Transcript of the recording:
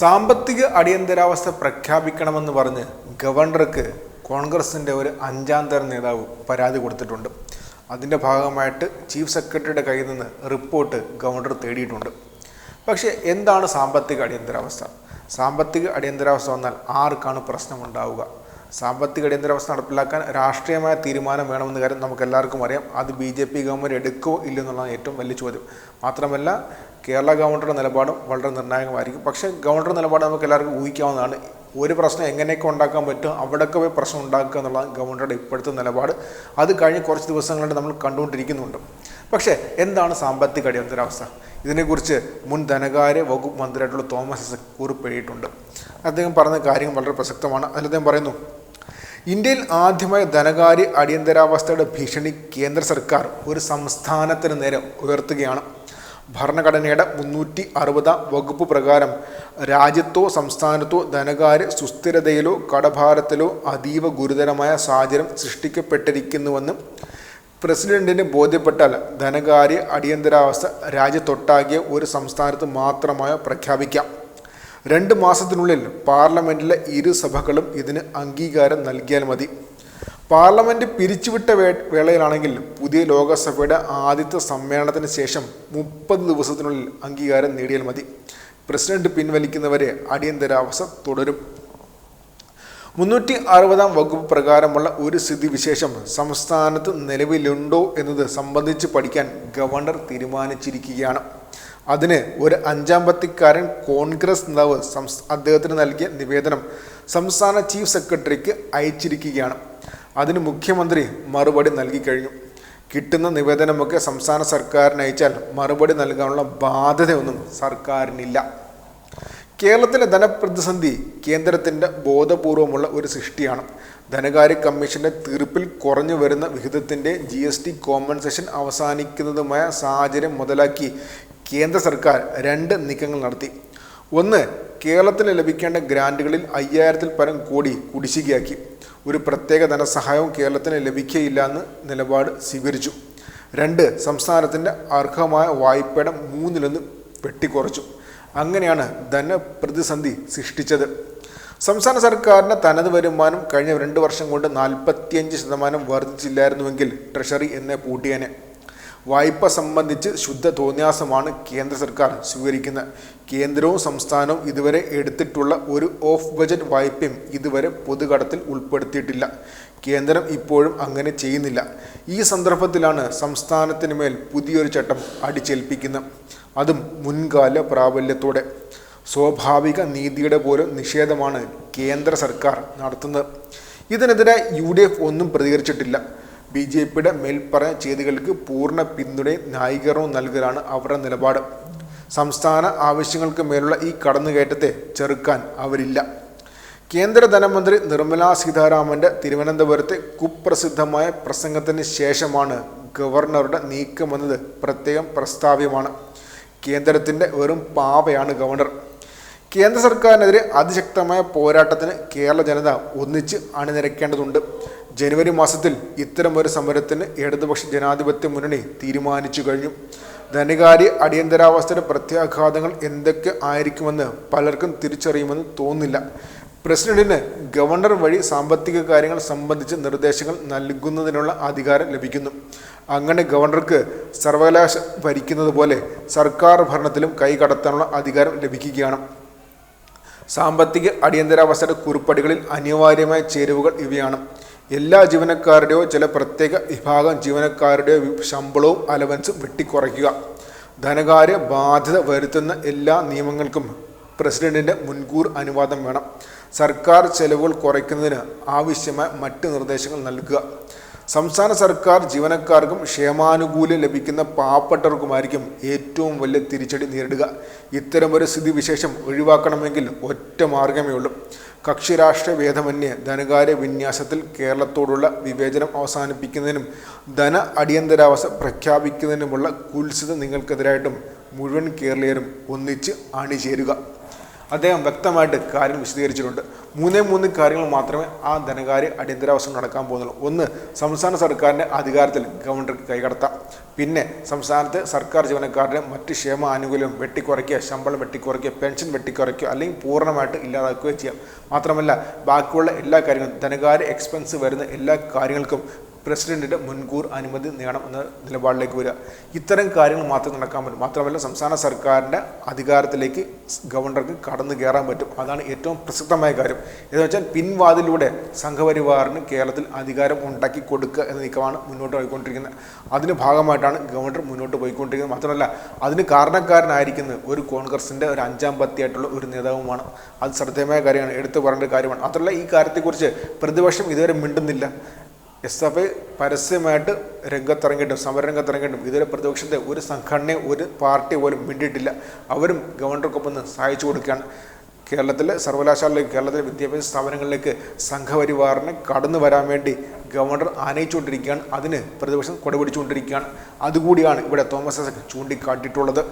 സാമ്പത്തിക അടിയന്തരാവസ്ഥ പ്രഖ്യാപിക്കണമെന്ന് പറഞ്ഞ് ഗവർണർക്ക് കോൺഗ്രസിന്റെ ഒരു അഞ്ചാം തരം നേതാവ് പരാതി കൊടുത്തിട്ടുണ്ട്. അതിന്റെ ഭാഗമായിട്ട് ചീഫ് സെക്രട്ടറിയുടെ കയ്യിൽ നിന്ന് റിപ്പോർട്ട് ഗവർണർ തേടിയിട്ടുണ്ട്. പക്ഷേ എന്താണ് സാമ്പത്തിക അടിയന്തരാവസ്ഥ? സാമ്പത്തിക അടിയന്തരാവസ്ഥ വന്നാൽ ആർക്കാണ് പ്രശ്നമുണ്ടാവുക? സാമ്പത്തിക അടിയന്തരാവസ്ഥ നടപ്പിലാക്കാൻ രാഷ്ട്രീയമായ തീരുമാനം വേണമെന്ന കാര്യം നമുക്ക് എല്ലാവർക്കും അറിയാം. അത് ബി ജെ പി ഗവൺമെന്റ് എടുക്കുമോ ഇല്ലെന്നുള്ളതാണ് ഏറ്റവും വലിയ ചോദ്യം. മാത്രമല്ല കേരള ഗവർണറുടെ നിലപാടും വളരെ നിർണായകമായിരിക്കും. പക്ഷേ ഗവർണറുടെ നിലപാട് നമുക്ക് എല്ലാവർക്കും ഊഹിക്കാവുന്നതാണ്. ഒരു പ്രശ്നം എങ്ങനെയൊക്കെ ഉണ്ടാക്കാൻ പറ്റും അവിടെയൊക്കെ പോയി പ്രശ്നം ഉണ്ടാക്കുക എന്നുള്ളതാണ് ഗവർണറുടെ ഇപ്പോഴത്തെ നിലപാട്. അത് കഴിഞ്ഞ് കുറച്ച് ദിവസങ്ങളായിട്ട് നമ്മൾ കണ്ടുകൊണ്ടിരിക്കുന്നുണ്ട്. പക്ഷേ എന്താണ് സാമ്പത്തിക അടിയന്തരാവസ്ഥ? ഇതിനെക്കുറിച്ച് മുൻ ധനകാര്യ വകുപ്പ് മന്ത്രിയായിട്ടുള്ള തോമസ് കുറിപ്പ് എഴുതിയിട്ടുണ്ട് അദ്ദേഹം പറഞ്ഞ കാര്യം വളരെ പ്രസക്തമാണ്. അതിൽ അദ്ദേഹം പറയുന്നു ഇന്ത്യയിൽ ആദ്യമായി ധനകാര്യ അടിയന്തരാവസ്ഥയുടെ ഭീഷണി കേന്ദ്ര സർക്കാർ ഒരു സംസ്ഥാനത്തിന് നേരെ ഉയർത്തുകയാണ്. ഭരണഘടനയുടെ മുന്നൂറ്റി അറുപതാം വകുപ്പ് പ്രകാരം രാജ്യത്തോ സംസ്ഥാനത്തോ ധനകാര്യ സുസ്ഥിരതയിലോ കടഭാരത്തിലോ അതീവ ഗുരുതരമായ സാഹചര്യം സൃഷ്ടിക്കപ്പെട്ടിരിക്കുന്നുവെന്ന് പ്രസിഡന്റിന് ബോധ്യപ്പെട്ടാൽ ധനകാര്യ അടിയന്തരാവസ്ഥ രാജ്യത്തൊട്ടാകിയ ഒരു സംസ്ഥാനത്ത് മാത്രമായോ പ്രഖ്യാപിക്കാം. രണ്ട് മാസത്തിനുള്ളിൽ പാർലമെന്റിലെ ഇരു സഭകളും ഇതിന് അംഗീകാരം നൽകിയാൽ മതി. പാർലമെന്റ് പിരിച്ചുവിട്ട വേ വേളയിലാണെങ്കിൽ പുതിയ ലോകസഭയുടെ ആദ്യത്തെ സമ്മേളനത്തിന് ശേഷം മുപ്പത് ദിവസത്തിനുള്ളിൽ അംഗീകാരം നേടിയാൽ മതി. പ്രസിഡന്റ് പിൻവലിക്കുന്നവരെ അടിയന്തരാവസ്ഥ തുടരും. മുന്നൂറ്റി അറുപതാം വകുപ്പ് പ്രകാരമുള്ള ഒരു സ്ഥിതിവിശേഷം സംസ്ഥാനത്ത് നിലവിലുണ്ടോ എന്നത് സംബന്ധിച്ച് പഠിക്കാൻ ഗവർണർ തീരുമാനിച്ചിരിക്കുകയാണ്. അതിന് ഒരു അഞ്ചാം പത്തിക്കാരൻ കോൺഗ്രസ് നേതാവ് അദ്ദേഹത്തിന് നൽകിയ നിവേദനം സംസ്ഥാന ചീഫ് സെക്രട്ടറിക്ക് അയച്ചിരിക്കുകയാണ്. അതിന് മുഖ്യമന്ത്രി മറുപടി നൽകി കഴിഞ്ഞു. കിട്ടുന്ന നിവേദനമൊക്കെ സംസ്ഥാന സർക്കാരിന് അയച്ചാൽ മറുപടി നൽകാനുള്ള ബാധ്യതയൊന്നും സർക്കാരിനില്ല. കേരളത്തിലെ ധനപ്രതിസന്ധി കേന്ദ്രത്തിന്റെ ബോധപൂർവമുള്ള ഒരു സൃഷ്ടിയാണ്. ധനകാര്യ കമ്മീഷന്റെ തീർപ്പിൽ കുറഞ്ഞു വരുന്ന വിഹിതത്തിന്റെ ജി എസ് ടി കോമ്പൻസേഷൻ അവസാനിക്കുന്നതുമായ സാഹചര്യം മുതലാക്കി കേന്ദ്ര സർക്കാർ രണ്ട് നീക്കങ്ങൾ നടത്തി. ഒന്ന് കേരളത്തിന് ലഭിക്കേണ്ട ഗ്രാന്റുകളിൽ അയ്യായിരത്തിൽ പരം കോടി കുടിശ്ശികയാക്കി. ഒരു പ്രത്യേക ധനസഹായവും കേരളത്തിന് ലഭിക്കുകയില്ല എന്ന് നിലപാട് സ്വീകരിച്ചു. രണ്ട് സംസ്ഥാനത്തിന്റെ അർഹമായ വായ്പയുടെ മൂന്നിലൊന്ന് വെട്ടിക്കുറച്ചു. അങ്ങനെയാണ് ധനപ്രതിസന്ധി സൃഷ്ടിച്ചത്. സംസ്ഥാന സർക്കാരിന്റെ തനത് വരുമാനം കഴിഞ്ഞ രണ്ട് വർഷം കൊണ്ട് നാൽപ്പത്തിയഞ്ച് ശതമാനം വർദ്ധിച്ചില്ലായിരുന്നുവെങ്കിൽ ട്രഷറി എന്നെ പൂട്ടിയേനെ. വായ്പ സംബന്ധിച്ച് ശുദ്ധ തോന്നിയാസമാണ് കേന്ദ്ര സർക്കാർ സ്വീകരിക്കുന്നത്. കേന്ദ്രവും സംസ്ഥാനവും ഇതുവരെ എടുത്തിട്ടുള്ള ഒരു ഓഫ് ബജറ്റ് വായ്പയും ഇതുവരെ പൊതുകടത്തിൽ ഉൾപ്പെടുത്തിയിട്ടില്ല. കേന്ദ്രം ഇപ്പോഴും അങ്ങനെ ചെയ്യുന്നില്ല. ഈ സന്ദർഭത്തിലാണ് സംസ്ഥാനത്തിന് മേൽ പുതിയൊരു ചട്ടം അടിച്ചേൽപ്പിക്കുന്നത്. അതും മുൻകാല പ്രാബല്യത്തോടെ. സ്വാഭാവിക നീതിയുടെ പോലും നിഷേധമാണ് കേന്ദ്ര സർക്കാർ നടത്തുന്നത്. ഇതിനെതിരെ യു ഒന്നും പ്രതികരിച്ചിട്ടില്ല. ബി ജെ പിയുടെ മേൽപ്പറഞ്ഞ ചെയ്തികൾക്ക് പൂർണ പിന്തുണയും ന്യായീകരണവും നൽകലാണ് അവരുടെ നിലപാട്. സംസ്ഥാന ആവശ്യങ്ങൾക്ക് മേലുള്ള ഈ കടന്നുകയറ്റത്തെ ചെറുക്കാൻ അവരില്ല. കേന്ദ്ര ധനമന്ത്രി നിർമ്മലാ സീതാരാമന്റെ തിരുവനന്തപുരത്തെ കുപ്രസിദ്ധമായ പ്രസംഗത്തിന് ശേഷമാണ് ഗവർണറുടെ നീക്കമെന്നത് പ്രത്യേകം പ്രസ്താവ്യമാണ്. കേന്ദ്രത്തിന്റെ വെറും പാവയാണ് ഗവർണർ. കേന്ദ്ര സർക്കാരിനെതിരെ അതിശക്തമായ പോരാട്ടത്തിന് കേരള ജനത ഒന്നിച്ച് അണിനിരക്കേണ്ടതുണ്ട്. ജനുവരി മാസത്തിൽ ഇത്തരം ഒരു സമരത്തിന് ഇടതുപക്ഷ ജനാധിപത്യ മുന്നണി തീരുമാനിച്ചു കഴിഞ്ഞു. ധനകാര്യ അടിയന്തരാവസ്ഥയുടെ പ്രത്യാഘാതങ്ങൾ എന്തൊക്കെ ആയിരിക്കുമെന്ന് പലർക്കും തിരിച്ചറിയുമെന്ന് തോന്നുന്നില്ല. പ്രസിഡന്റിന് ഗവർണർ വഴി സാമ്പത്തിക കാര്യങ്ങൾ സംബന്ധിച്ച് നിർദ്ദേശങ്ങൾ നൽകുന്നതിനുള്ള അധികാരം ലഭിക്കുന്നു. അങ്ങനെ ഗവർണർക്ക് സർവകലാശ ഭരിക്കുന്നത് പോലെ സർക്കാർ ഭരണത്തിലും കൈകടത്താനുള്ള അധികാരം ലഭിക്കുകയാണ്. സാമ്പത്തിക അടിയന്തരാവസ്ഥയുടെ കുറിപ്പടികളിൽ അനിവാര്യമായ ചേരുവകൾ ഇവയാണ്. എല്ലാ ജീവനക്കാരുടെയോ ചില പ്രത്യേക വിഭാഗം ജീവനക്കാരുടെയോ ശമ്പളവും അലവൻസും വെട്ടിക്കുറയ്ക്കുക. ധനകാര്യ ബാധ്യത വരുത്തുന്ന എല്ലാ നിയമങ്ങൾക്കും പ്രസിഡന്റിന്റെ മുൻകൂർ അനുവാദം വേണം. സർക്കാർ ചെലവുകൾ കുറയ്ക്കുന്നതിന് ആവശ്യമായ മറ്റ് നിർദ്ദേശങ്ങൾ നൽകുക. സംസ്ഥാന സർക്കാർ ജീവനക്കാർക്കും ക്ഷേമാനുകൂല്യം ലഭിക്കുന്ന പാവപ്പെട്ടവർക്കുമായിരിക്കും ഏറ്റവും വലിയ തിരിച്ചടി നേരിടുക. ഇത്തരമൊരു സ്ഥിതിവിശേഷം ഒഴിവാക്കണമെങ്കിൽ ഒറ്റ മാർഗമേ ഉള്ളൂ. കക്ഷി രാഷ്ട്രീയ ഭേദമന്യേ ധനകാര്യ വിന്യാസത്തിൽ കേരളത്തോടുള്ള വിവേചനം അവസാനിപ്പിക്കുന്നതിനും ധന അടിയന്തരാവസ്ഥ പ്രഖ്യാപിക്കുന്നതിനുമുള്ള കുൽസിത നിങ്ങൾക്കെതിരായിട്ടും മുഴുവൻ കേരളീയരും ഒന്നിച്ച് അണിചേരുക. അദ്ദേഹം വ്യക്തമായിട്ട് കാര്യം വിശദീകരിച്ചിട്ടുണ്ട്. മൂന്നേ മൂന്ന് കാര്യങ്ങൾ മാത്രമേ ആ ധനകാര്യ അടിയന്തരാവസ്ഥ നടക്കാൻ പോകുന്നുള്ളൂ. ഒന്ന് സംസ്ഥാന സർക്കാരിന്റെ അധികാരത്തിൽ ഗവർണർക്ക് കൈകടത്താം. പിന്നെ സംസ്ഥാനത്തെ സർക്കാർ ജീവനക്കാരുടെ മറ്റ് ക്ഷേമ ആനുകൂല്യം വെട്ടിക്കുറയ്ക്കുക ശമ്പളം വെട്ടിക്കുറയ്ക്കുക പെൻഷൻ വെട്ടിക്കുറയ്ക്കുക അല്ലെങ്കിൽ പൂർണമായിട്ട് ഇല്ലാതാക്കുകയോ ചെയ്യാം. മാത്രമല്ല ബാക്കിയുള്ള എല്ലാ കാര്യങ്ങളും ധനകാര്യ എക്സ്പെൻസ് വരുന്ന എല്ലാ കാര്യങ്ങൾക്കും പ്രസിഡന്റിന്റെ മുൻകൂർ അനുമതി നേടണം എന്ന നിലപാടിലേക്ക് വരിക. ഇത്തരം കാര്യങ്ങൾ മാത്രം നടക്കാൻ പറ്റും. മാത്രമല്ല സംസ്ഥാന സർക്കാരിന്റെ അധികാരത്തിലേക്ക് ഗവർണർക്ക് കടന്നു കയറാൻ പറ്റും. അതാണ് ഏറ്റവും പ്രസക്തമായ കാര്യം. എന്ന് വെച്ചാൽ പിൻവാതിലൂടെ സംഘപരിവാറിന് കേരളത്തിൽ അധികാരം ഉണ്ടാക്കി കൊടുക്കുക എന്ന നീക്കമാണ് മുന്നോട്ട് പോയിക്കൊണ്ടിരിക്കുന്നത്. അതിന് ഭാഗമായിട്ടാണ് ഗവർണർ മുന്നോട്ട് പോയിക്കൊണ്ടിരിക്കുന്നത്. മാത്രമല്ല അതിന് കാരണക്കാരനായിരിക്കുന്നത് ഒരു കോൺഗ്രസിന്റെ ഒരു അഞ്ചാം പത്തിയായിട്ടുള്ള ഒരു നേതാവുമാണ്. അത് ശ്രദ്ധേയമായ കാര്യമാണ്. എടുത്തു പറയേണ്ട കാര്യമാണ്. മാത്രമല്ല ഈ കാര്യത്തെക്കുറിച്ച് പ്രതിപക്ഷം ഇതുവരെ മിണ്ടുന്നില്ല. എസ് എഫ് ഐ പരസ്യമായിട്ട് രംഗത്തിറങ്ങിയിട്ടും സമരരംഗത്തിറങ്ങിയിട്ടും ഇതുവരെ പ്രതിപക്ഷത്തെ ഒരു സംഘടനയെ ഒരു പാർട്ടി പോലും മിണ്ടിയിട്ടില്ല. അവരും ഗവർണർക്കൊപ്പം നിന്ന് സഹായിച്ചു കൊടുക്കുകയാണ്. കേരളത്തിലെ സർവകലാശാലയിലേക്ക് കേരളത്തിലെ വിദ്യാഭ്യാസ സ്ഥാപനങ്ങളിലേക്ക് സംഘപരിവാറിനെ കടന്നു വരാൻ വേണ്ടി ഗവർണർ ആനയിച്ചുകൊണ്ടിരിക്കുകയാണ്. അതിന് പ്രതിപക്ഷം കൊടപിടിച്ചുകൊണ്ടിരിക്കുകയാണ്. അതുകൂടിയാണ് ഇവിടെ തോമസ് ഐസക് ചൂണ്ടിക്കാട്ടിയിട്ടുള്ളത്.